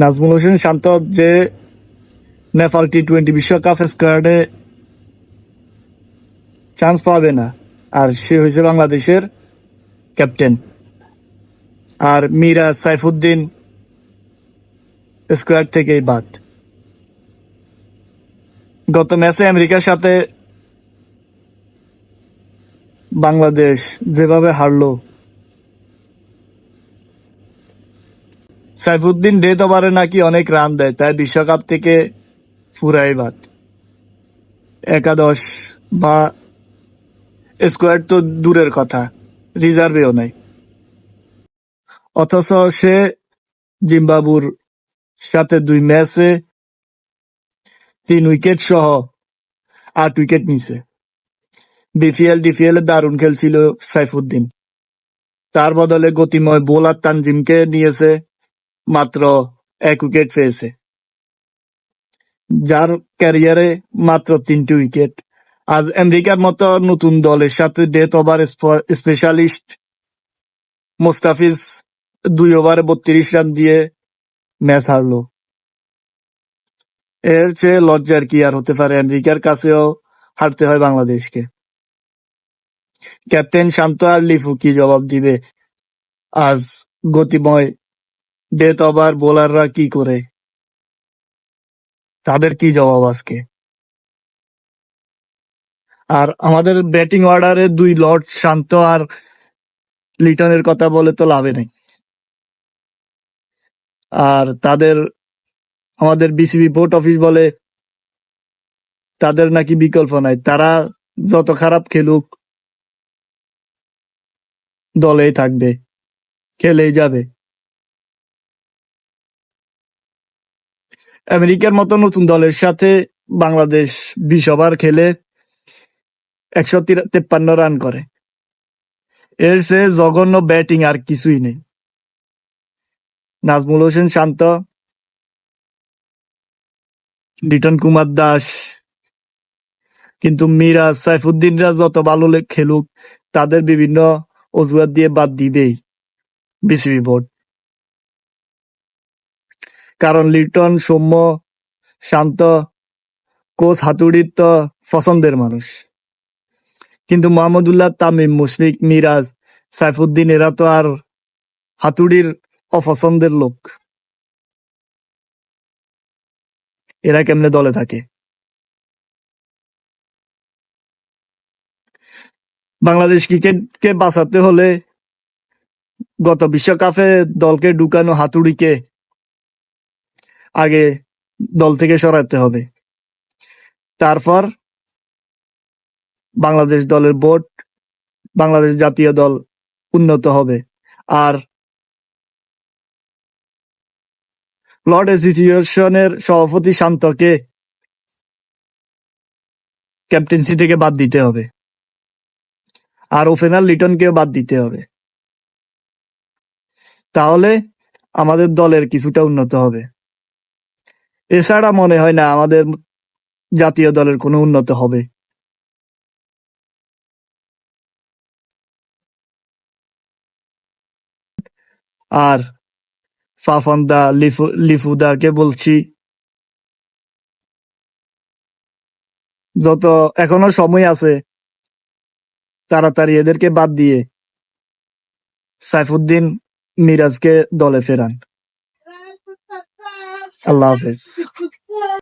নাজমুল হোসেন শান্ত যে Nepal T twenty বিশ্বকাপ স্কোয়াডে চান্স পাবে না, আর সে হয়েছে বাংলাদেশের ক্যাপ্টেন আর মীরা সাইফুদ্দিন স্কোয়াড থেকেই বাদ। গত ম্যাচে আমেরিকার সাথে বাংলাদেশ যেভাবে হারলো সাইফুদ্দিন ডেথ ওভারে নাকি, অনেক রান দেয়। তাই বিশ্বকাপ থেকে ফুরাই বাদ একাদশ বা স্কোয়াড তো দূরের কথা, রিজার্ভেও নাই। অথচ সে জিম্বাবুর সাথে দুই ম্যাচে তিন উইকেট সহ আট উইকেট নিছে। বিপিএল, ডিপিএল এ দারুণ খেলছিল সাইফুদ্দিন। তার বদলে গতিময় বোলার তানজিমকে নিয়েছে মাত্র এক উইকেট পেয়েছে। যার ক্যারিয়ারে মাত্র তিনটি উইকেট। আজ আমেরিকার মতো নতুন দলের সাথে ডেথ ওভার স্পেশালিস্ট মোস্তাফিজ দুই ওভারে বত্রিশ রান দিয়ে ম্যাচ হারলো। এর চেয়ে লজ্জার কি আর হতে পারে? আমেরিকার কাছেও হারতে হয় বাংলাদেশকে। ক্যাপ্টেন শান্ত আর লিফু কি জবাব দিবে? আজ গতিময় ডেথ বোলাররা কি করে? তাদের কি জবাব আজকে? আর আমাদের ব্যাটিং অর্ডারে দুই লর্ড শান্ত আর লিটনের কথা বলে তো লাভে নেই। আর তাদের, আমাদের বিসিবি বোর্ড অফিস বলে, তাদের নাকি বিকল্প নাই। তারা যত খারাপ খেলুক, দলেই থাকবে, খেলেই যাবে। আমেরিকার মতো নতুন দলের সাথে বাংলাদেশ বিশ ওভার খেলে একশো তেপ্পান্ন রান করে। এর সে জঘন্য ব্যাটিং আর কিছুই নেই। নাজমুল হোসেন শান্ত, লিটন কুমার দাস, কিন্তু মিরাজ সাইফুদ্দিনরা যত ভালো খেলুক, তাদের বিভিন্ন অজুহাত দিয়ে বাদ দিবেই। BCB board. কারণ লিটন, সৌম্য, শান্ত, কোচ, হাতুড়ির তো পছন্দের মানুষ। কিন্তু মোহাম্মদুল্লাহ তামিম, মুশফিক, মিরাজ, সাইফুদ্দিন, এরা তো আর হাতুড়ির অপছন্দের লোক। এরা কেমনে দলে থাকে? বাংলাদেশ ক্রিকেটকে বাঁচাতে হলে গত বিশ্বকাপে দলকে ঢুকানো হাতুড়িকে আগে দল থেকে সরাতে হবে। তারপর বাংলাদেশ দলের বোর্ড বাংলাদেশ জাতীয় দল উন্নত হবে। আর লর্ড অ্যাসোসিয়েশনের সভাপতি শান্তকে ক্যাপ্টেন্সি থেকে বাদ দিতে হবে। আর ওপেনার লিটনকেও বাদ দিতে হবে। তাহলে আমাদের দলের কিছুটা উন্নত হবে। এছাড়া মনে হয় না আমাদের জাতীয় দলের কোনো উন্নত হবে। আর ফাফন্দা, লিফু, লিফুদাকে বলছি, যত এখনও সময় আছে, তাড়াতাড়ি এদেরকে বাদ দিয়ে সাইফুদ্দিন মিরাজকে দলে ফেরান। I love.